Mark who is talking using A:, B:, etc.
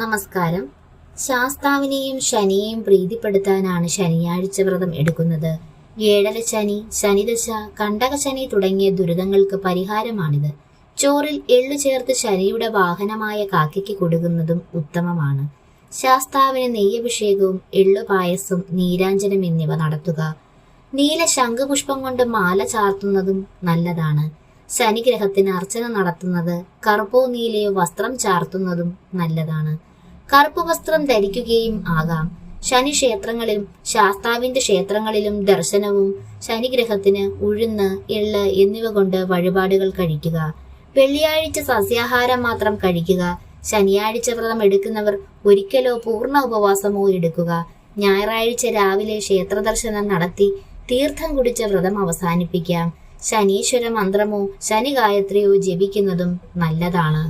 A: നമസ്കാരം. ശാസ്താവിനെയും ശനിയെയും പ്രീതിപ്പെടുത്താനാണ് ശനിയാഴ്ച വ്രതം എടുക്കുന്നത്. ഏഴര ശനി ശനിദശ കണ്ടക ശനി തുടങ്ങിയ ദുരിതങ്ങൾക്ക് പരിഹാരമാണിത്. ചോറിൽ എള്ളു ചേർത്ത് ശനിയുടെ വാഹനമായ കാക്കയ്ക്ക് കൊടുക്കുന്നതും ഉത്തമമാണ്. ശാസ്താവിന് നെയ്യഭിഷേകവും എള്ളു പായസം നീരാഞ്ജനം എന്നിവ നടത്തുക. നീല ശംഖുപുഷ്പം കൊണ്ട് മാല ചാർത്തുന്നതും നല്ലതാണ്. ശനിഗ്രഹത്തിന് അർച്ചന നടത്തുന്നത് കറുപ്പോ നീലയോ വസ്ത്രം ചാർത്തുന്നതും നല്ലതാണ്. കറുപ്പ് വസ്ത്രം ധരിക്കുകയും ആകാം. ശനി ക്ഷേത്രങ്ങളിലും ശാസ്താവിന്റെ ക്ഷേത്രങ്ങളിലും ദർശനവും ശനിഗ്രഹത്തിന് ഉഴുന്ന് എള്ള് എന്നിവ കൊണ്ട് വഴിപാടുകൾ കഴിക്കുക. വെള്ളിയാഴ്ച സസ്യാഹാരം മാത്രം കഴിക്കുക. ശനിയാഴ്ച വ്രതം എടുക്കുന്നവർ ഒരിക്കലോ പൂർണ ഉപവാസമോ എടുക്കുക. ഞായറാഴ്ച രാവിലെ ക്ഷേത്രദർശനം നടത്തി തീർത്ഥം കുടിച്ച വ്രതം അവസാനിപ്പിക്കാം. ശനീശ്വര മന്ത്രമോ ശനി ഗായത്രിയോ ജപിക്കുന്നതും നല്ലതാണ്